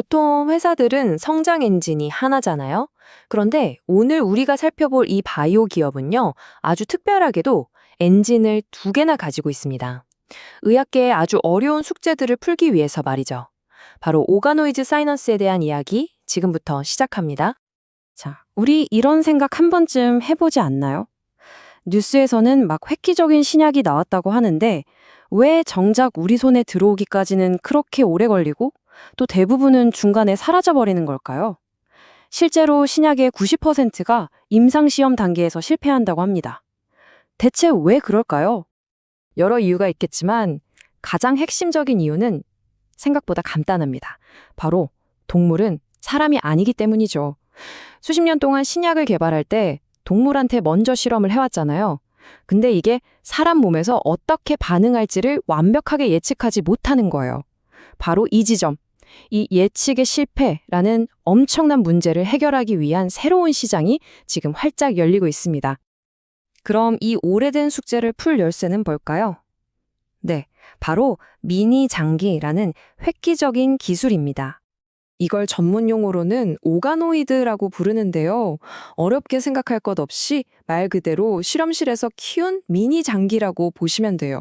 보통 회사들은 성장 엔진이 하나잖아요. 그런데 오늘 우리가 살펴볼 이 바이오 기업은요, 아주 특별하게도 엔진을 두 개나 가지고 있습니다. 의학계의 아주 어려운 숙제들을 풀기 위해서 말이죠. 바로 오가노이즈 사이넌스에 대한 이야기 지금부터 시작합니다. 자, 우리 이런 생각 한 번쯤 해보지 않나요? 뉴스에서는 막 획기적인 신약이 나왔다고 하는데 왜 정작 우리 손에 들어오기까지는 그렇게 오래 걸리고 또 대부분은 중간에 사라져버리는 걸까요? 실제로 신약의 90%가 임상시험 단계에서 실패한다고 합니다. 대체 왜 그럴까요? 여러 이유가 있겠지만 가장 핵심적인 이유는 생각보다 간단합니다. 바로 동물은 사람이 아니기 때문이죠. 수십 년 동안 신약을 개발할 때 동물한테 먼저 실험을 해왔잖아요. 근데 이게 사람 몸에서 어떻게 반응할지를 완벽하게 예측하지 못하는 거예요. 바로 이 지점, 이 예측의 실패라는 엄청난 문제를 해결하기 위한 새로운 시장이 지금 활짝 열리고 있습니다. 그럼 이 오래된 숙제를 풀 열쇠는 뭘까요? 네, 바로 미니 장기라는 획기적인 기술입니다. 이걸 전문 용어로는 오가노이드라고 부르는데요. 어렵게 생각할 것 없이 말 그대로 실험실에서 키운 미니 장기라고 보시면 돼요.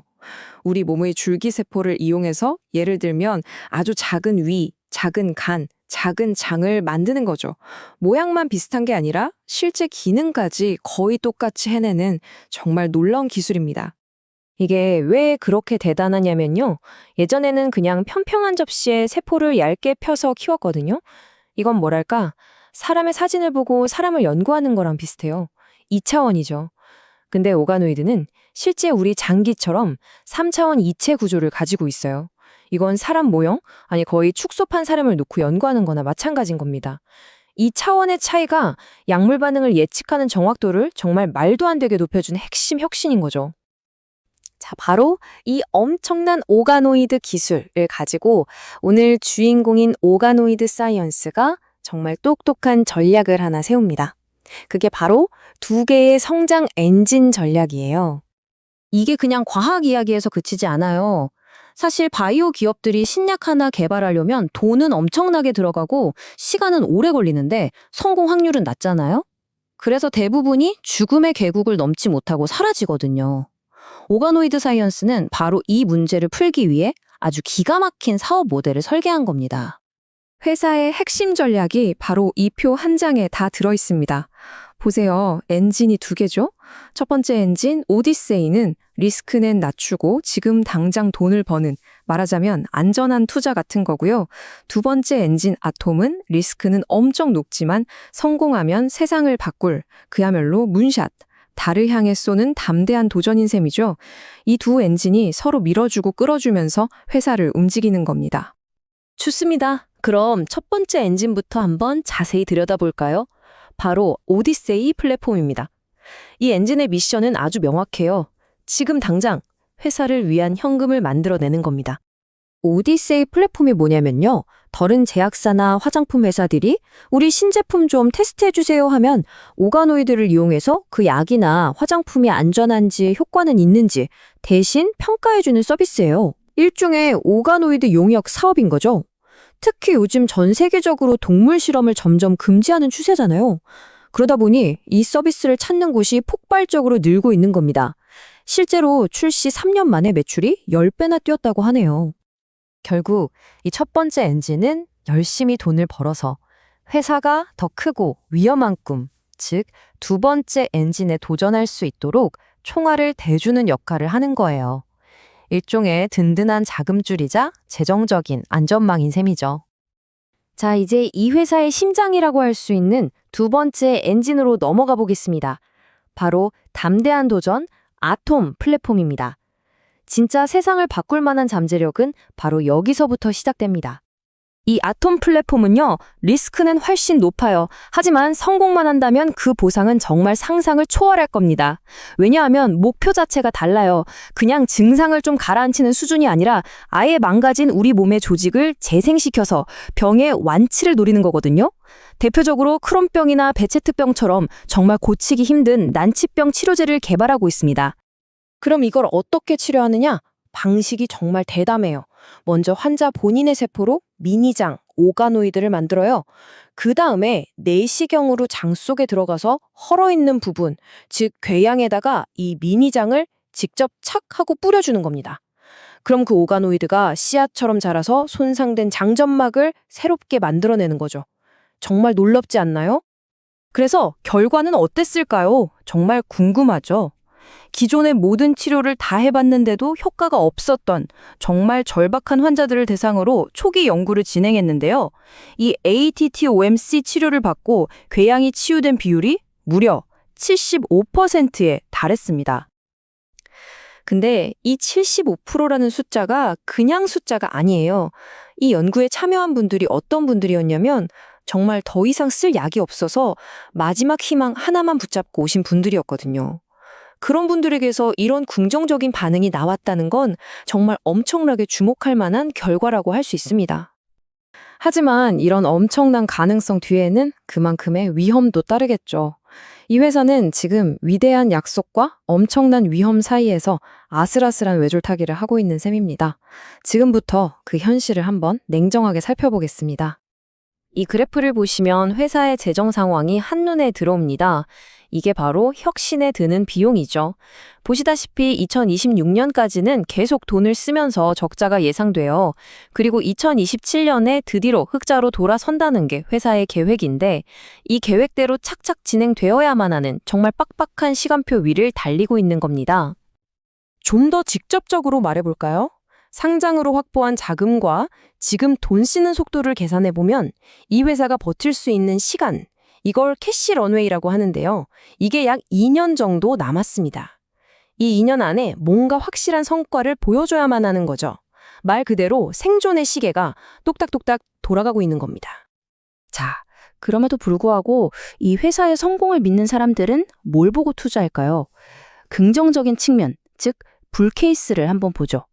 우리 몸의 줄기세포를 이용해서 예를 들면 아주 작은 위, 작은 간, 작은 장을 만드는 거죠. 모양만 비슷한 게 아니라 실제 기능까지 거의 똑같이 해내는 정말 놀라운 기술입니다. 이게 왜 그렇게 대단하냐면요. 예전에는 그냥 평평한 접시에 세포를 얇게 펴서 키웠거든요. 이건 뭐랄까, 사람의 사진을 보고 사람을 연구하는 거랑 비슷해요. 2차원이죠. 근데 오가노이드는 실제 우리 장기처럼 3차원 이체 구조를 가지고 있어요. 이건 사람 모형, 아니 거의 축소판 사람을 놓고 연구하는 거나 마찬가지인 겁니다. 이 차원의 차이가 약물 반응을 예측하는 정확도를 정말 말도 안 되게 높여준 핵심 혁신인 거죠. 자, 바로 이 엄청난 오가노이드 기술을 가지고 오늘 주인공인 오가노이드 사이언스가 정말 똑똑한 전략을 하나 세웁니다. 그게 바로 두 개의 성장 엔진 전략이에요. 이게 그냥 과학 이야기에서 그치지 않아요. 사실 바이오 기업들이 신약 하나 개발하려면 돈은 엄청나게 들어가고 시간은 오래 걸리는데 성공 확률은 낮잖아요? 그래서 대부분이 죽음의 계국을 넘지 못하고 사라지거든요. 오가노이드 사이언스는 바로 이 문제를 풀기 위해 아주 기가 막힌 사업 모델을 설계한 겁니다. 회사의 핵심 전략이 바로 이 표 한 장에 다 들어 있습니다. 보세요. 엔진이 두 개죠? 첫 번째 엔진 오디세이는 리스크는 낮추고 지금 당장 돈을 버는 말하자면 안전한 투자 같은 거고요. 두 번째 엔진 아톰은 리스크는 엄청 높지만 성공하면 세상을 바꿀 그야말로 문샷 달을 향해 쏘는 담대한 도전인 셈이죠. 이 두 엔진이 서로 밀어주고 끌어주면서 회사를 움직이는 겁니다. 좋습니다. 그럼 첫 번째 엔진부터 한번 자세히 들여다볼까요? 바로 오디세이 플랫폼입니다. 이 엔진의 미션은 아주 명확해요. 지금 당장 회사를 위한 현금을 만들어내는 겁니다. 오디세이 플랫폼이 뭐냐면요. 다른 제약사나 화장품 회사들이 우리 신제품 좀 테스트해주세요 하면 오가노이드를 이용해서 그 약이나 화장품이 안전한지 효과는 있는지 대신 평가해주는 서비스예요. 일종의 오가노이드 용역 사업인 거죠. 특히 요즘 전 세계적으로 동물 실험을 점점 금지하는 추세잖아요. 그러다 보니 이 서비스를 찾는 곳이 폭발적으로 늘고 있는 겁니다. 실제로 출시 3년 만에 매출이 10배나 뛰었다고 하네요. 결국 이 첫 번째 엔진은 열심히 돈을 벌어서 회사가 더 크고 위험한 꿈, 즉 두 번째 엔진에 도전할 수 있도록 총알을 대주는 역할을 하는 거예요. 일종의 든든한 자금줄이자 재정적인 안전망인 셈이죠. 자, 이제 이 회사의 심장이라고 할 수 있는 두 번째 엔진으로 넘어가 보겠습니다. 바로 담대한 도전 아톰 플랫폼입니다. 진짜 세상을 바꿀 만한 잠재력은 바로 여기서부터 시작됩니다. 이 아톰 플랫폼은요, 리스크는 훨씬 높아요. 하지만 성공만 한다면 그 보상은 정말 상상을 초월할 겁니다. 왜냐하면 목표 자체가 달라요. 그냥 증상을 좀 가라앉히는 수준이 아니라 아예 망가진 우리 몸의 조직을 재생시켜서 병의 완치를 노리는 거거든요. 대표적으로 크론병이나 베체트병처럼 정말 고치기 힘든 난치병 치료제를 개발하고 있습니다. 그럼 이걸 어떻게 치료하느냐? 방식이 정말 대담해요. 먼저 환자 본인의 세포로 미니장, 오가노이드를 만들어요. 그 다음에 내시경으로 장 속에 들어가서 헐어 있는 부분, 즉 궤양에다가 이 미니장을 직접 착 하고 뿌려주는 겁니다. 그럼 그 오가노이드가 씨앗처럼 자라서 손상된 장점막을 새롭게 만들어내는 거죠. 정말 놀랍지 않나요? 그래서 결과는 어땠을까요? 정말 궁금하죠. 기존의 모든 치료를 다 해봤는데도 효과가 없었던 정말 절박한 환자들을 대상으로 초기 연구를 진행했는데요. 이 ATTOMC 치료를 받고 궤양이 치유된 비율이 무려 75%에 달했습니다. 근데 이 75%라는 숫자가 그냥 숫자가 아니에요. 이 연구에 참여한 분들이 어떤 분들이었냐면 정말 더 이상 쓸 약이 없어서 마지막 희망 하나만 붙잡고 오신 분들이었거든요. 그런 분들에게서 이런 긍정적인 반응이 나왔다는 건 정말 엄청나게 주목할 만한 결과라고 할 수 있습니다. 하지만 이런 엄청난 가능성 뒤에는 그만큼의 위험도 따르겠죠. 이 회사는 지금 위대한 약속과 엄청난 위험 사이에서 아슬아슬한 외줄타기를 하고 있는 셈입니다. 지금부터 그 현실을 한번 냉정하게 살펴보겠습니다. 이 그래프를 보시면 회사의 재정 상황이 한눈에 들어옵니다. 이게 바로 혁신에 드는 비용이죠. 보시다시피 2026년까지는 계속 돈을 쓰면서 적자가 예상돼요. 그리고 2027년에 드디어 흑자로 돌아선다는 게 회사의 계획인데 이 계획대로 착착 진행되어야만 하는 정말 빡빡한 시간표 위를 달리고 있는 겁니다. 좀 더 직접적으로 말해볼까요? 상장으로 확보한 자금과 지금 돈 쓰는 속도를 계산해 보면 이 회사가 버틸 수 있는 시간, 이걸 캐시 런웨이라고 하는데요. 이게 약 2년 정도 남았습니다. 이 2년 안에 뭔가 확실한 성과를 보여줘야만 하는 거죠. 말 그대로 생존의 시계가 똑딱똑딱 돌아가고 있는 겁니다. 자, 그럼에도 불구하고 이 회사의 성공을 믿는 사람들은 뭘 보고 투자할까요? 긍정적인 측면, 즉, 불 케이스를 한번 보죠.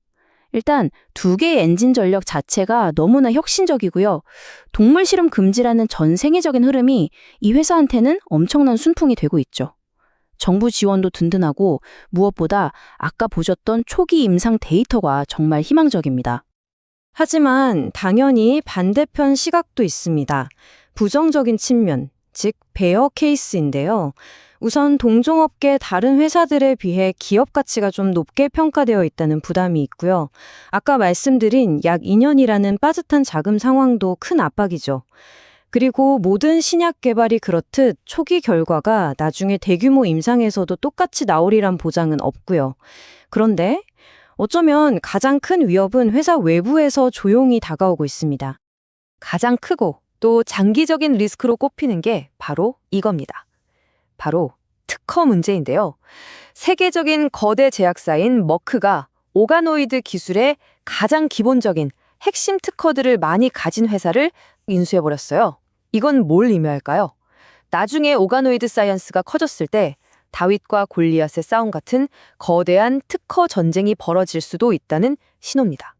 일단 두 개의 엔진 전력 자체가 너무나 혁신적이고요. 동물 실험 금지라는 전 세계적인 흐름이 이 회사한테는 엄청난 순풍이 되고 있죠. 정부 지원도 든든하고 무엇보다 아까 보셨던 초기 임상 데이터가 정말 희망적입니다. 하지만 당연히 반대편 시각도 있습니다. 부정적인 측면, 즉 베어 케이스인데요. 우선 동종업계 다른 회사들에 비해 기업 가치가 좀 높게 평가되어 있다는 부담이 있고요. 아까 말씀드린 약 2년이라는 빠듯한 자금 상황도 큰 압박이죠. 그리고 모든 신약 개발이 그렇듯 초기 결과가 나중에 대규모 임상에서도 똑같이 나오리란 보장은 없고요. 그런데 어쩌면 가장 큰 위협은 회사 외부에서 조용히 다가오고 있습니다. 가장 크고 또 장기적인 리스크로 꼽히는 게 바로 이겁니다. 바로 특허 문제인데요. 세계적인 거대 제약사인 머크가 오가노이드 기술의 가장 기본적인 핵심 특허들을 많이 가진 회사를 인수해버렸어요. 이건 뭘 의미할까요? 나중에 오가노이드 사이언스가 커졌을 때 다윗과 골리앗의 싸움 같은 거대한 특허 전쟁이 벌어질 수도 있다는 신호입니다.